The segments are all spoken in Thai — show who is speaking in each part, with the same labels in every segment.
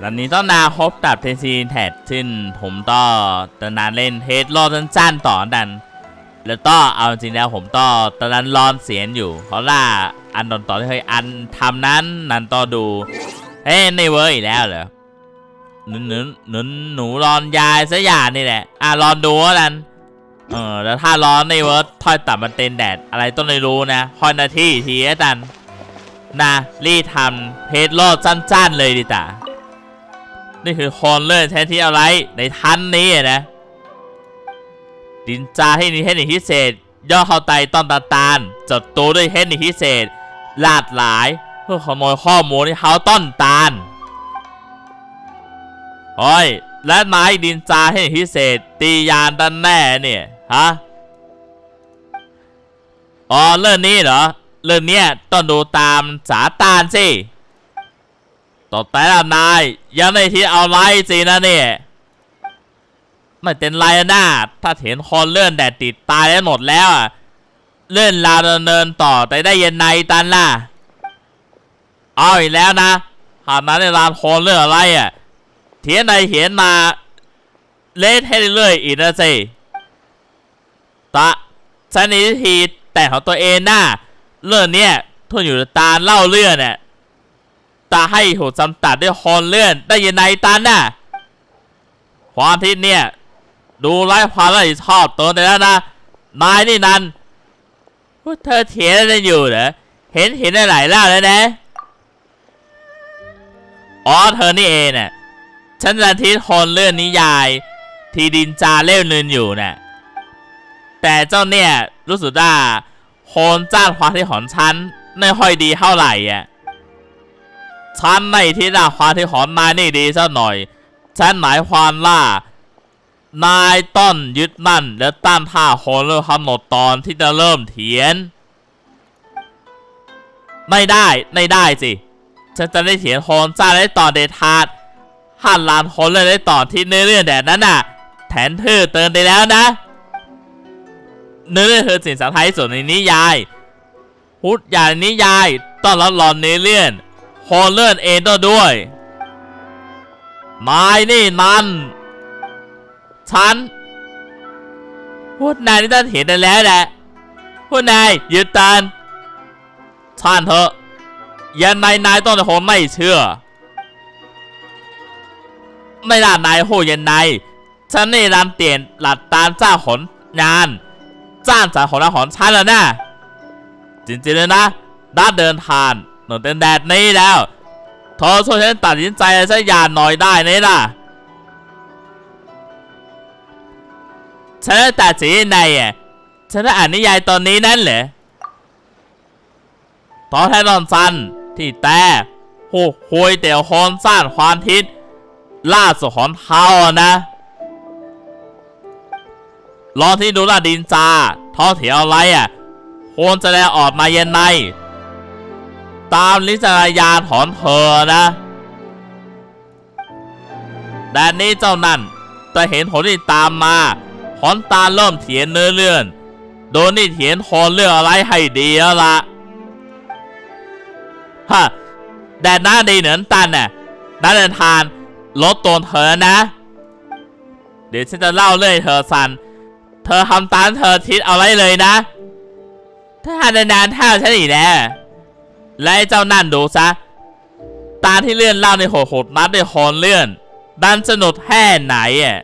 Speaker 1: หลังนี้ต้องนาครบตับเทนซีนแท็ดซึ่งผมต่อตอนนั้นเล่นเทสรอบสั้นๆต่อดัน แล้วก็เอาจริงแล้วผมต่อตอนนั้นร้อนเสียงอยู่ เพราะล่าอันตอนต่อที่เคยอันทำนั้นนันต่อดูเฮ้ยในเวอร์อีกแล้วเหรอหนูหนูหนูหนูรอนยายซะอย่างนี่แหละ อะรอนดูแล้วกันเออแล้วถ้าร้อนในเวิร์ดทอยตับมันเต็นแดดอะไรต้องไม่รู้นะคอยนาทีทีอาจารย์ นะ รีทำเพจโลดสั้นๆเลยดิตานี่คือคอนเลื่อนแทนที่เอาไรในทันนี้นะดินจาให้นิเทคนิคพิเศษ ย่อเข้าไตตอนตาตาลจดตัวด้วยเทคนิคพิเศษลาดหลาย เพื่อขโมยข้อมูลที่เขาต้นตาลโอ้ยและไม้ดินจาให้พิเศษ ตียานดันแน่เนี่ยฮะอ๋อเรื่องนี้เหรอ เรื่องเนี้ยต้องดูตามสาตานสิต่อแต่ละนาย ยังไม่ที่เอาไล่สินะเนี่ยไม่เป็นไรนะถ้าเห็นคนเลื่อนแดดติดตายแล้วหมดแล้วอะเลื่อนราดำเนินต่อไปได้ยังไงตันล่ะเอาอีกแล้วนะหากนั้นในรานคนเรื่องอะไรอะเทียนในเขียนมาเละให้เรื่อยอีกนะสิตะฉันมีวิธีแต่งของตัวเองน่ะ เรื่องเนี้ยทุนอยู่ตาเล่าเรื่องเนี่ยตาให้ถูกจำตัดด้วยคนเลื่อนได้ยังไงตันน่ะความทิศเนี่ย ดูไร้ความรับผิดชอบตัวแต่แล้วนะนายนี่นันพวกเธอเถียงอะไรอยู่เหรอเห็นเห็นได้หลายล่าแล้วนะอ๋อเธอนี่เองน่ะฉันจะทิศคนเลื่อนนิยาย ทีดินจาเล่มนึงอยู่น่ะแต่เจ้าเนี่ยรู้สึกว่า นจ้างความที่ของฉันไม่ค่อยดีเท่าไหร่อะฉันในที่ด่าความที่ของนายนี่ดีสักหน่อย ฉันหมายความว่านายต้นยึดมั่น และต้านท่าคนเริ่มกำหนดตอนที่จะเริ่มเถียน ไม่ได้ไม่ได้สิฉันจะได้เถียนโคนจ้าได้ตอนเดทาดหันลานคนเลยได้ตอนที่เนื้อเรื่องแดดนั้นน่ะแทนเธอเตือนไปแล้วนะ เนื้อเรื่องคือสิ่งสำคัญที่สุดในนิยายพุทธอย่างนิยายต้องรับรองเนื้อเรื่องโคนเลื่อนเองต้องด้วยนายนี่มันฉันพูดนายนี่ต้องเห็นได้แล้วแหละพูดนายหยืดตันช่านเถอะยันนายนายต้องคงไม่เชื่อ ไม่ล่านายพูดยันนายฉันนี่รำเตียนหลัดตามเจ้าขนงาน จ้างจากของเราของฉันแล้วนะจริงๆเลยนะด้าเดินทางหนูเป็นแดดนี้แล้วเธอช่วยฉันตัดสินใจอะไรสักอย่างหน่อยได้ไหมล่ะฉันจะตัดสินยังไงอะฉันได้อ่านนิยายตอนนี้นั่นเหรอตอนแทนนอนซันที่แต่โหูคุยเตี่ยวโคนสร้างความทิศล่าสุดของเท้านะ รอที่ดูลาดินจาท้อเถียวอะไรอะควรจะแลออกมาเย็นใน ตามลิจารยาถอนเธอนะแดนนี้เจ้านั่นจะเห็นผลที่ตามมาขอนตาเริ่มเถียนเนื้อเลื่อน โดนนี่เถียนคอนเรื่องอะไรให้ดีแล้วละฮะแดนหน้าดีเหนือนตันน่ะนันเดินทานลดตัวเธอนะ เดี๋ยวฉันจะเล่าเรื่องเธอสัน เธอทำตามเธอทิศเอาไว้เลยนะ ถ้าในนานๆถ้าฉันอีกแน่และไอ้เจ้านั่นดูซะ ตาที่เลื่อนเล่าในโหดโหดนัดในคอนเลื่อน ดันสนุกแค่ไหนอะ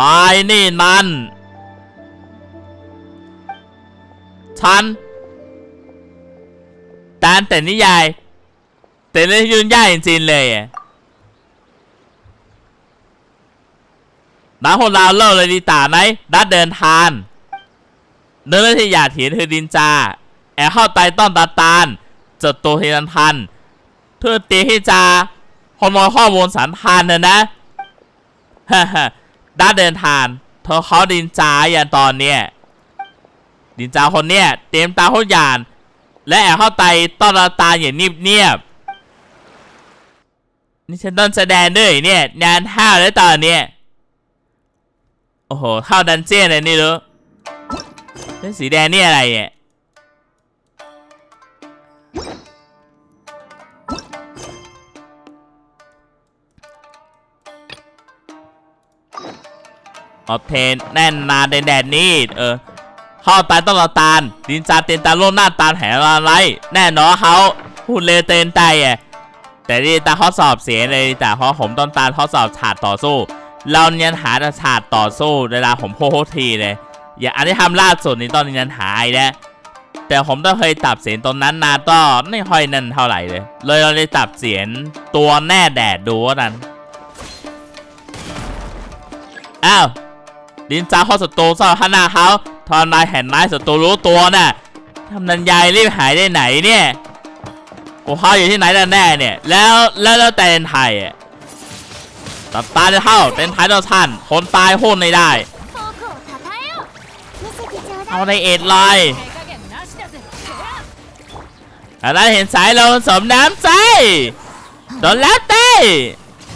Speaker 1: นายนี่มัน ฉันตามแต่นิยาย แต่เรื่องยุ่งยากจริงๆเลยอะ น้าคนเราเล่าเลยดีตาไหมดัดเดินทางเนื้อที่อยากเห็นคือดินจา แอบเข้าไตต้อนตาตาลจดตัวเฮนันทันเพื่อตีให้จาขโมยข้อมูลสันทานนะนะฮ่าฮ่าด้านเดินทางเธอเขาดินจาอย่างตอนเนี้ยดินจาคนเนี้ยเตรียมตาทุกอย่างและแอบเข้าไตต้อนตาตาอย่างเงียบๆนี่ฉันต้องแสดงด้วยเนี่ยงานห้าวแล้วตอนเนี้ย โอ้โหเข้าดันเจี้ยนเลยนี่รู้เส้นสีแดงนี่อะไรเนี่ยโอเคแน่นนาแดนแดนนี่เออข้าตาต้องเราตานดินจาเตนตาโลหน้าตาแหงอะไรแน่นอนเขาหุ่นเลเตนไตแต่ที่ตาข้อสอบเสียเลยแต่เพราผมต้องตาข้อสอบฉาดต่อสู้ เราเนียนหาแต่ฉาดต่อสู้เวลาผมโพโคทีเลย อย่าอันที่ทำล่าสุดนี่ตอนนี้นันหายแล้วแต่ผมต้องเคยตับเสียงตรงนั้นนาก็ไม่ค่อยนั่นเท่าไหร่เลย เลยเราเลยตับเสียงตัวแน่แดดดูว่านั้นอ้าวดินจ้าข้าศัตรูซ่อนข้างหน้าเขาทอนนายแห่นนายศัตรูรู้ตัวน่ะทำนันยายรีบหายได้ไหนเนี่ยโอ้เขาอยู่ที่ไหนกันแน่เนี่ย แล้วแล้วแล้วแต่นไทยอะ ตัตาจะเท่าเป็นท้ายต่อท่านคนตายโค่นไม่ได้ เอาในเอ็ดล
Speaker 2: อย
Speaker 1: อะไรเห็นสายเราสมน้ำใจโดนแล้วเต้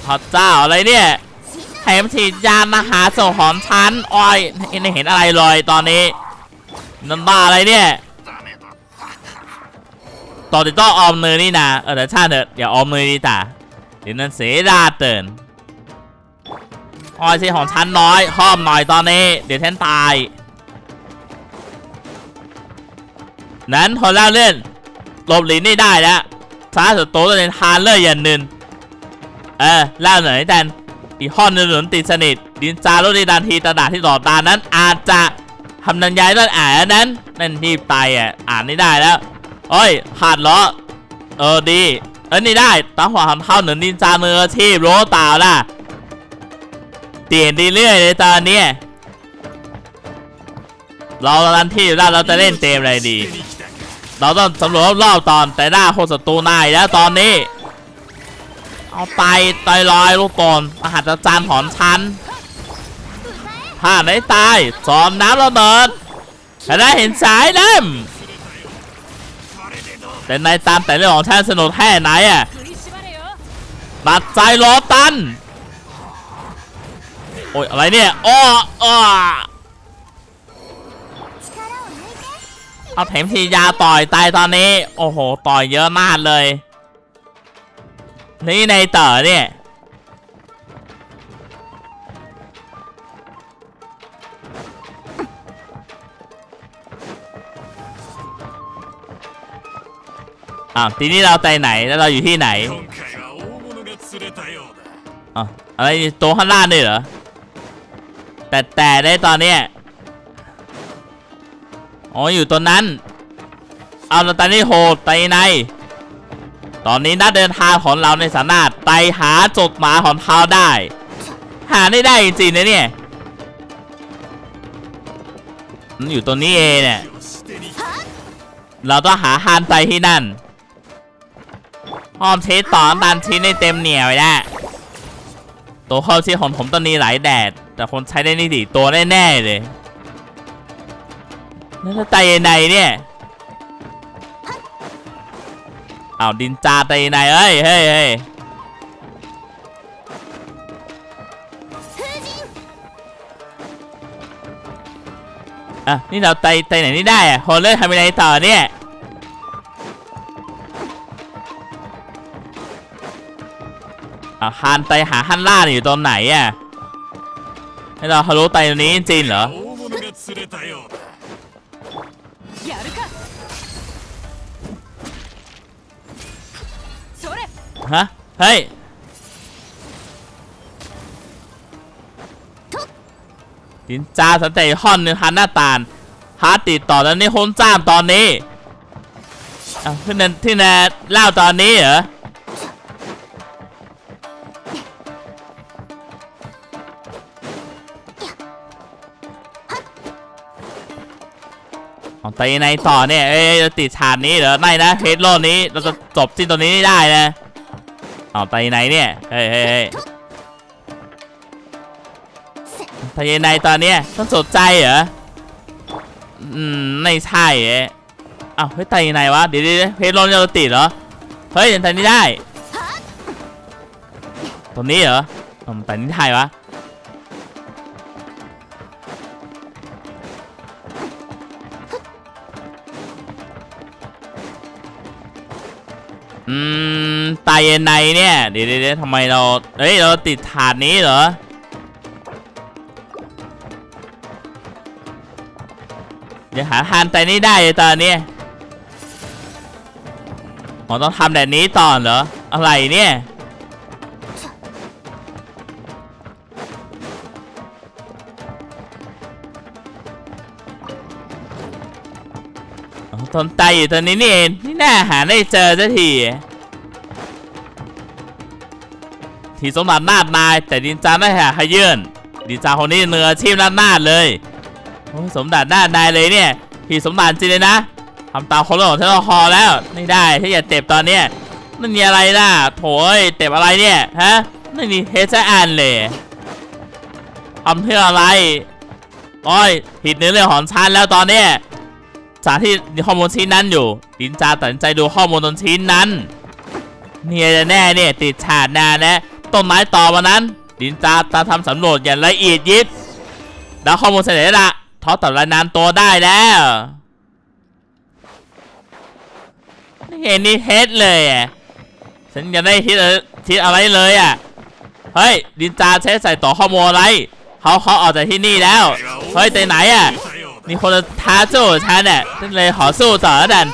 Speaker 1: พอะเจ้าอะไรเนี่ยแถมฉีดยามาหาส่งหอมชั้นอ้อยไม่เห็นอะไรเลยตอนนี้นันบ้าอะไรเนี่ยต่อติดต้อออมเนยนี่นะเออแต่ชาเถอะอย่าออมเนยดีต่าเดี๋ยวนั้นเสียดาเตือน อ้อยสิของฉันน้อยห้อมหน่อยตอนนี้ เดี๋ยวฉันตาย นั้นพอเล่าเล่นหลบหลีกนี่ได้แล้วฟ้าสุดโตตัวเป็นทานเลอร์อย่างหนึ่งเออเล่าหน่อยแตนอีกข้อนหนุนติดสนิท ดินจารุดีดันทีตระดาษที่ต่อดตานั้น อาจจะทำนันยายด้านอ่านอันนั้นนั่นที่ไปอะอ่านไม่ได้แล้วโอ้ยขาดเหรอเออดีเออนี่ได้ตั้งหัวทำเข้าหนุนดินจามืออาชีพรู้เปล่าล่ะ เปลี่ยนเรื่อยๆเลยตอนนี้เราลันที่แล้เราจะเล่นเกมอะไรดี เราต้องสำรวจรอบตอนแต่หน้าโคตศัตรูนายแล้วตอนนี้ เอาไปตอยลอยลูกกลมหัศจานหอนชั้นผ้าไหนตายซ้อมน้ำระเบิดแต่ได้เห็นสายน้มแต่นายตามแต่เรื่องของท่านสนุกแค่ไหนอะตัดใจรอตัน โอ้ยอะไรเนี่ยอ้ออ้อเอาเข็มฉียาต่อยตายตอนนี้ โอ้โห ต่อยเยอะมากเลย นี่ในเต๋อเนี่ยอะทีนี้เราไปไหนแล้วเราอยู่ที่ไหนอะอะไรตัวข้างล่างนี่เหรอ แต่แต่ได้ตอนนี้อ๋ออยู่ตัวนั้น เอาตอนนี้โหดไตใน ตอนนี้นักเดินทางของเราในสานารถไตหาจดหมายของเท้าได้ หาได้ได้จริงๆนะเนี่ยมันอยู่ตัวนี้เองเนี่ย เราต้องหาฮานไตที่นั่นอ้อมชีสสอตันชีสในเต็มเหนียวนะตัวเข้าชีสของผมตอนนี้หลายแดด แต่คนใช้ได้นี่ดีตัวแน่ๆเลยแล้วจะใจในเนี่ยอ้าวดินจาใจในเอ้ยเฮ้ยเฮ้ยอะนี่เราไตไตไหนนี่ได้อะโฮเลอร์ทำยังไงต่อเนี่ยอะฮานไตหาฮันล่าอยู่ตรงไหนอะ ให้เราฮัลโหลไตนี้จริงเหรอฮะเฮ้ยจินจ้าสันเตฮอนนึงฮันหน้าตาลฮาร์ติดต่อตอนนี้โฮมจ้ามตอนนี้เอาขึ้นที่แนเล่าตอนนี้เหรอ ไปในต่อเนี่ยเอ้ยจะติดฉากนี้เหรอไม่นะเฮดโลนี้เราจะจบที่ตัวนี้ไม่ได้นะเอาไปไหนเนี่ยเฮ้ยเฮ้ยไปไหนตอนเนี้ยต้องสนใจเหรออืมไม่ใช่เอ๊ะอ้าวเฮ้ยไตไหนวะเดี๋ยวเดี๋ยวเฮดโลนจะติดเหรอเฮ้ยยังไตนี้ได้ ตัวนี้เหรออืมไตนี้ไทยวะ อืมตายเย็นในเนี่ย เดี๋ยวเดี๋ยวทำไมเรา เฮ้ย เราติดถาดนี้เหรอจะหาทานใจนี้ได้เลยตอนนี้ผมต้องทำแบบนี้ต่อเหรอ อะไรเนี่ย อ๋อต้นไตอยู่ตัวนี้นี่เองนี่น่าหาได้เจอสักทีทีสมบัตินาดนาย แต่ดินจาไม่หาขยื่นดินจาคนนี้เนื้อชีพนาดนาดเลยโอ้สมบัตินาดนายเลยเนี่ยทีสมบัติจริงเลยนะทำตามคนของเธอคอแล้วไม่ได้ถ้าอย่าเต็บตอนเนี้ยนั่นมีอะไรล่ะโถยเต็บอะไรเนี่ยฮะนั่นมีเฮชอันเลยทำเพื่ออะไรโอ้ยผิดในเรื่องของฉันแล้วตอนเนี้ย สารที่ข้อมูลชิ้นนั้นอยู่ลินจาตัดสินใจดูข้อมูลตนชิ้นนั้นเนี่ยแน่เนี่ยติดฉาดนานะต้นไม้ต่อมานั้นลินจาตาทำสำรวจอย่างละเอียดยิบแล้วข้อมูลเสร็จแล้วะท้อตัดรายนามตัวได้แล้วเห็นนี่เฮ็ดเลยอะฉันยังได้คิดดอะไรเลยอะเฮ้ยดินจาใช้ใส่ต่อข้อมูลอะไรเขาเขาออกจากที่นี่แล้วเฮ้ยไปไหนอะ มีคนท้าสู้ฉันเนี่ยฉันเลยขอสู้ต่อแล้วดัน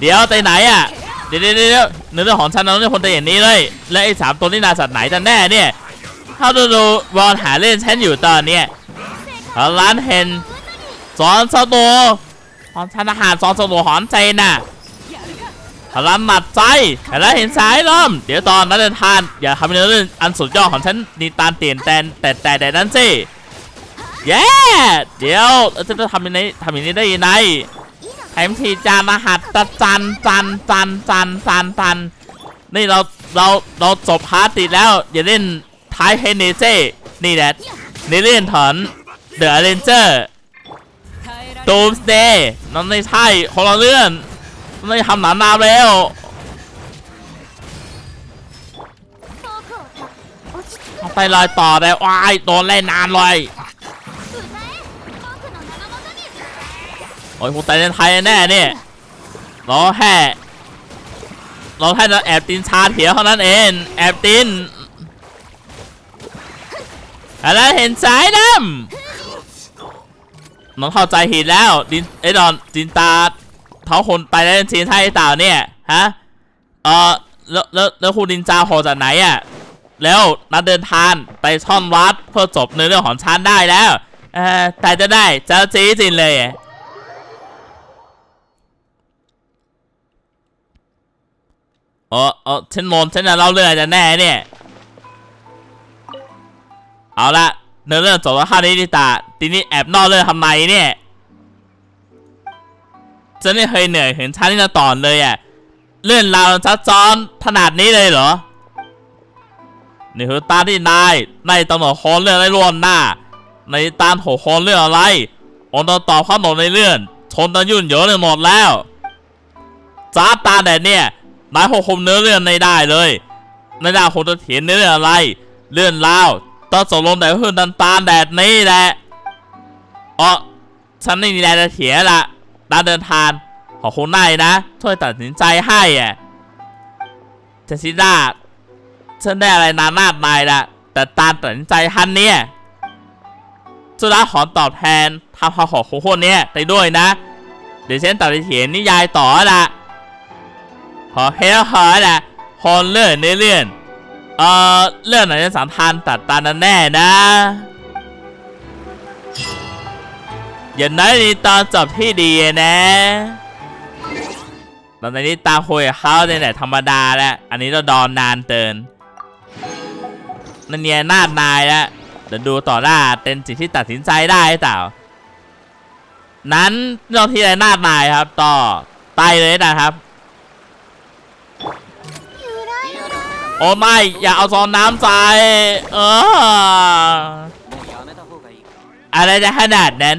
Speaker 1: เดี๋ยวไปไหนอะ เดี๋ยวเดี๋ยวเนื้อของฉันนั้นเป็นคนตัวอย่างนี้เลย และไอ้สามตัวนี่นาสัตว์ไหนกันแน่เนี่ยเข้าดูดูวอนหาเล่นฉันอยู่ตอนเนี้ยร้านเห็นสอนสตูหอนชันอาหารสอนสตูหอนใจน่ะพลังหมัดใจแล้วเห็นสายอม เดี๋ยวตอนนั้นเดิทาน อย่าทำเรื่ออันสุดยอดของฉันดีตานเตียนแตนแต่แต่นั้นสิ เย้ เดี๋ยวฉันจะทำยังไงทำอย่างนี้ได้ยังไงไอมทีจานรหัสจันจันจันจันจันจันนี่เราเราเราจบพาร์ติแล้ว อย่าเล่นท้ายเฮเนเซ่นี่แหละนี่เล่นถอนเดอะเรนเจอร์ตูมสเตย์นั่นไม่ใช่ของเราเลื่อนไม่ทำหนานามแล้วไปลอยต่อแล้วว้ายโดนไล่นานเลย อ้ยผมแต่ในไทยแน่เนี่ยเราแค่เราแค่จะแอบตินชาเถียวเท่านั้นเอง แอบตินอะไรเห็นสายน้ำน้องเข้าใจผิดแล้วดินไอ้ดอนจินตาเขาคนไปแล้วจีนไทยเต่าเนี่ยฮะเออแล้วแล้วแล้วคุณดินจาโหจากไหนอะแล้วนัดเดินทางไปช่อนวัดเพื่อจบในเรื่องของฉันได้แล้ว เออแต่จะได้เจ้าจีจริงเลยอะ เออเออฉันมนฉันจะเล่าเรื่องอะไรจะแน่เนี่ย เอาละเนื้อเรื่องจบแล้วค่านี้ดิตาทีนี้แอบนอกเรื่องทำไมเนี่ยฉันไม่เคยเหนื่อยเห็นฉันนี่นะตอนเลยอะเรื่องราวซับซ้อนขนาดนี้เลยเหรอนี่คือตาที่นายในายตำรวจคนเรื่องอะไรล่วงหน้า ในตามโหคนเรื่องอะไรองค์ตอบข้าหนดในเรื่องชนตะยุ่นเยอะเลยหมดแล้วจ้าตาแดดเนี่ย นายหกคมเนื้อเรื่องในได้เลยในได้คงจะเถียนเนื้อเรื่องอะไร เรื่องราวต้องตกลงแต่เพื่อนตันตาแดดนี้แหละอ๋อฉันไม่มีแรงจะเถียงละตาเดินทางขอคุณนายนะช่วยตัดสินใจให้อะเจสซิด้าฉันได้อะไรนานมากมายละแต่ตาตัดสินใจทันเนี่ยสุดาขอตอบแทนทำเขาของคนเนี้ยไปด้วยนะ เดี๋ยวฉันตัดสินเขียนนิยายต่อละ ขอเฮลฮอละคนเลื่อนเลื่อนเอ่อเรื่องไหนจะสำคัญตัดตานันแน่นะ อย่างน้อยนี่ตอนจบที่ดีนะตอนนี้ตาคุยกับเขาเนี่ยแหละธรรมดาแล้ว อันนี้เราดอนนานเตินนั่นเนี่ยนาดนายแล้วเดี๋ยวดูต่อหน้าเป็นสิ่งที่ตัดสินใจได้หรือเปล่า นั้นเรื่องที่ไรนาดนายครับ ต่อไตเลยนะครับ โอ้ไม่ อย่าเอาซองน้ำใส่เอออะไรจะขนาดนั้น